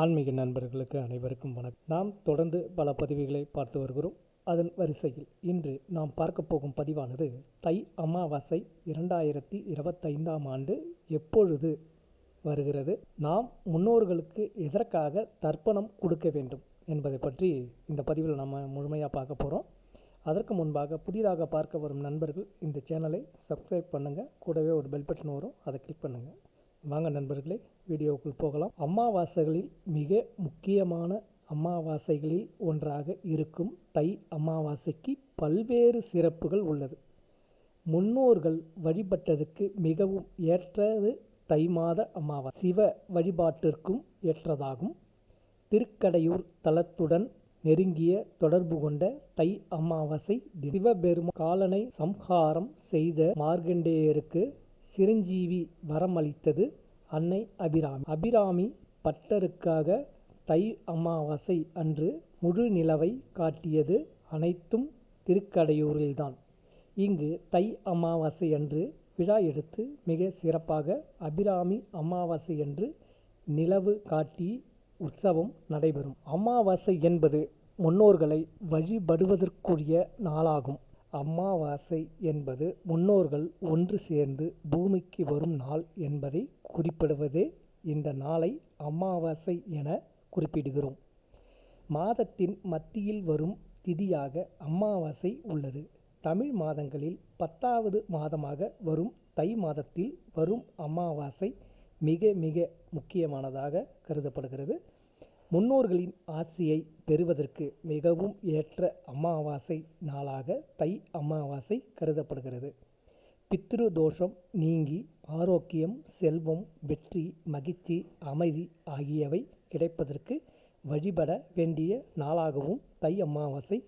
ஆன்மீக நண்பர்களுக்கு அனைவருக்கும் வணக்கம். நாம் தொடர்ந்து பல பதிவுகளை பார்த்து வருகிறோம். அதன் வரிசையில் இன்று நாம் பார்க்க போகும் பதிவானது தை அமாவாசை இரண்டாயிரத்தி இருபத்தைந்தாம் ஆண்டு எப்பொழுது வருகிறது? நாம் முன்னோர்களுக்கு எதற்காக தர்ப்பணம் கொடுக்க வேண்டும் என்பதை பற்றி இந்த பதிவில் நம்ம முழுமையாக பார்க்க போகிறோம் அதற்கு முன்பாக புதிதாக பார்க்க வரும் நண்பர்கள் இந்த சேனலை சப்ஸ்கிரைப் பண்ணுங்கள் கூடவே ஒரு பெல் பட்டன் வரும். அதை கிளிக் பண்ணுங்கள் வாங்க நண்பர்களே வீடியோவுக்குள் போகலாம். அமாவாசைகளில் மிக முக்கியமான அமாவாசைகளில் ஒன்றாக இருக்கும் தை அமாவாசைக்கு பல்வேறு சிறப்புகள் உள்ளது. முன்னோர்கள் வழிபட்டதுக்கு மிகவும் ஏற்றது தை மாத அமாவாசை. சிவ வழிபாட்டிற்கும் ஏற்றதாகும். திருக்கடையூர் தலத்துடன் நெருங்கிய தொடர்பு கொண்ட தை அமாவாசை சிவபெருமா காலனை சம்ஹாரம் செய்த மார்கண்டேயருக்கு சிரஞ்சீவி வரமளித்தது அன்னை அபிராமி. அபிராமி பட்டருக்காக தை அமாவாசை அன்று முழு நிலவை காட்டியது அனைத்தும் திருக்கடையூரில்தான். இங்கு தை அமாவாசை அன்று விழா எடுத்து மிக சிறப்பாக அபிராமி அமாவாசை என்று நிலவு காட்டி உற்சவம் நடைபெறும். அமாவாசை என்பது முன்னோர்களை வழிபடுவதற்குரிய நாளாகும். அமாவாசை என்பது முன்னோர்கள் ஒன்று சேர்ந்து பூமிக்கு வரும் நாள் என்பதை குறிப்பிடுவதே இந்த நாளை அமாவாசை என குறிப்பிடுகிறோம். மாதத்தின் மத்தியில் வரும் திதியாக அமாவாசை உள்ளது. தமிழ் மாதங்களில் பத்தாவது மாதமாக வரும் தை மாதத்தில் வரும் அமாவாசை மிக மிக முக்கியமானதாக கருதப்படுகிறது. முன்னோர்களின் ஆசியை பெறுவதற்கு மிகவும் ஏற்ற அமாவாசை நாளாக தை அமாவாசை கருதப்படுகிறது. பித்ரு தோஷம் நீங்கி ஆரோக்கியம் செல்வம் வெற்றி மகிழ்ச்சி அமைதி ஆகியவை கிடைப்பதற்கு வழிபட வேண்டிய நாளாகவும் தை அமாவாசை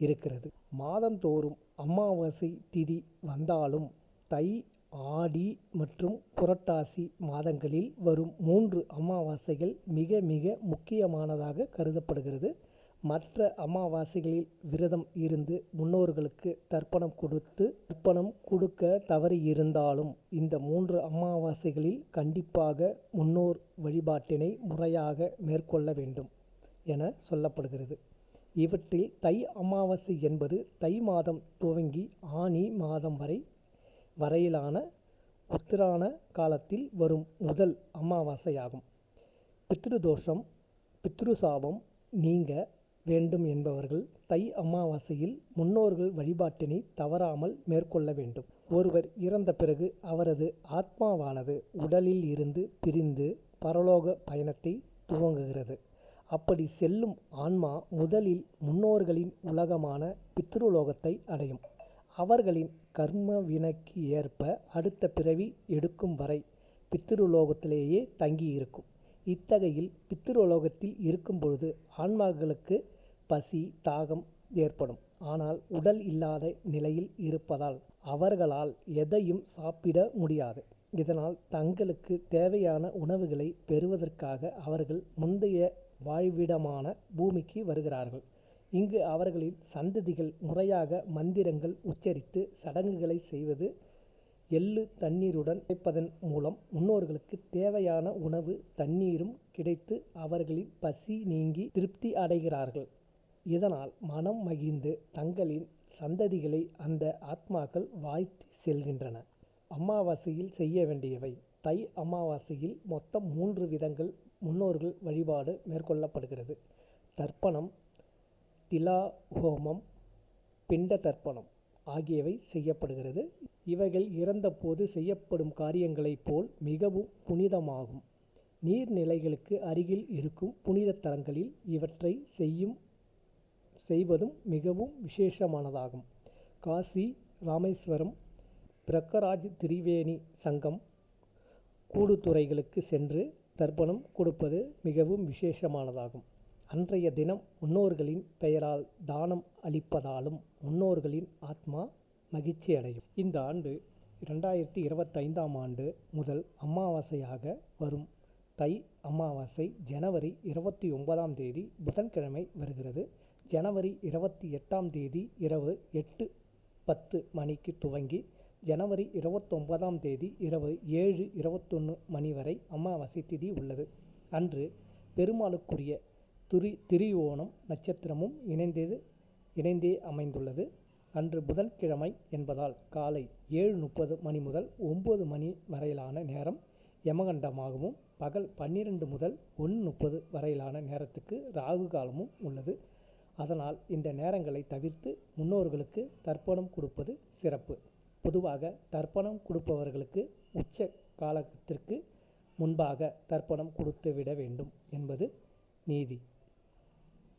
இருக்கிறது. மாதந்தோறும் அமாவாசை திதி வந்தாலும் தை ஆடி மற்றும் புரட்டாசி மாதங்களில் வரும் மூன்று அமாவாசைகள் மிக மிக முக்கியமானதாக கருதப்படுகிறது. மற்ற அமாவாசைகளில் விரதம் இருந்து முன்னோர்களுக்கு தர்ப்பணம் கொடுத்து தர்ப்பணம் கொடுக்க தவறி இருந்தாலும் இந்த மூன்று அமாவாசைகளில் கண்டிப்பாக முன்னோர் வழிபாட்டினை முறையாக மேற்கொள்ள வேண்டும் என சொல்லப்படுகிறது. இவற்றில் தை அமாவாசை என்பது தை மாதம் துவங்கி ஆனி மாதம் வரை வரையிலான உத்திரான காலத்தில் வரும் முதல் அமாவாசையாகும். பித்ருதோஷம் பித்ருசாபம் நீங்க வேண்டும் என்பவர்கள் தை அமாவாசையில் முன்னோர்கள் வழிபாட்டினை தவறாமல் மேற்கொள்ள வேண்டும். ஒருவர் இறந்த பிறகு அவரது ஆத்மாவானது உடலில் இருந்து பிரிந்து பரலோக பயணத்தை துவங்குகிறது. அப்படி செல்லும் ஆன்மா முதலில் முன்னோர்களின் உலகமான பித்ருலோகத்தை அடையும். அவர்களின் கர்ம வினைக்கு ஏற்ப அடுத்த பிறவி எடுக்கும் வரை பித்திருலோகத்திலேயே தங்கியிருக்கும். இத்தகையில் பித்திருலோகத்தில் இருக்கும் பொழுது ஆன்மாக்களுக்கு பசி தாகம் ஏற்படும். ஆனால் உடல் இல்லாத நிலையில் இருப்பதால் அவர்களால் எதையும் சாப்பிட முடியாது. இதனால் தங்களுக்கு தேவையான உணவுகளை பெறுவதற்காக அவர்கள் முந்தைய வாழ்விடமான பூமிக்கு வருகிறார்கள். இங்கு அவர்களின் சந்ததிகள் முறையாக மந்திரங்கள் உச்சரித்து சடங்குகளை செய்வது எள்ளு தண்ணீருடன் கிடைப்பதன் மூலம் முன்னோர்களுக்கு தேவையான உணவு தண்ணீரும் கிடைத்து அவர்களின் பசி நீங்கி திருப்தி அடைகிறார்கள். இதனால் மனம் மகிழ்ந்து தங்களின் சந்ததிகளை அந்த ஆத்மாக்கள் வாழ்த்தி செல்கின்றன. அமாவாசையில் செய்ய வேண்டியவை. தை அமாவாசையில் மொத்தம் மூன்று விதங்கள் முன்னோர்கள் வழிபாடு மேற்கொள்ளப்படுகிறது. தர்ப்பணம் திலா ஹோமம் பிண்ட தர்ப்பணம் ஆகியவை செய்யப்படுகிறது. இவைகள் இறந்தபோது செய்யப்படும் காரியங்களைப் போல் மிகவும் புனிதமாகும். நீர்நிலைகளுக்கு அருகில் இருக்கும் புனித தலங்களில் இவற்றை செய்யும் செய்வதும் மிகவும் விசேஷமானதாகும். காசி ராமேஸ்வரம் பிரக்கராஜ் திரிவேணி சங்கம் கூடுதுறைகளுக்கு சென்று தர்ப்பணம் கொடுப்பது மிகவும் விசேஷமானதாகும். அன்றைய தினம் முன்னோர்களின் பெயரால் தானம் அளிப்பதாலும் முன்னோர்களின் ஆத்மா மகிழ்ச்சி அடையும். இந்த ஆண்டு இரண்டாயிரத்தி இருபத்தைந்தாம் ஆண்டு முதல் அமாவாசையாக வரும். தை அமாவாசை ஜனவரி இருபத்தி ஒன்பதாம் தேதி புதன்கிழமை வருகிறது. ஜனவரி இருபத்தி எட்டாம் தேதி இரவு எட்டு பத்து மணிக்கு துவங்கி ஜனவரி இருபத்தொன்பதாம் தேதி இரவு ஏழு இருபத்தொன்று மணி வரை அமாவாசை திதி உள்ளது. அன்று பெருமாளுக்குரிய துரி திரியோணம் நட்சத்திரமும் இணைந்தது இணைந்தே அமைந்துள்ளது. அன்று புதன்கிழமை என்பதால் காலை ஏழு முப்பது மணி முதல் ஒம்பது மணி வரையிலான நேரம் யமகண்டமாகவும் பகல் பன்னிரெண்டு முதல் ஒன்று முப்பது வரையிலான நேரத்துக்கு ராகு காலமும் உள்ளது. அதனால் இந்த நேரங்களை தவிர்த்து முன்னோர்களுக்கு தர்ப்பணம் கொடுப்பது சிறப்பு. பொதுவாக தர்ப்பணம் கொடுப்பவர்களுக்கு உச்ச காலத்திற்கு முன்பாக தர்ப்பணம் கொடுத்து விட வேண்டும்.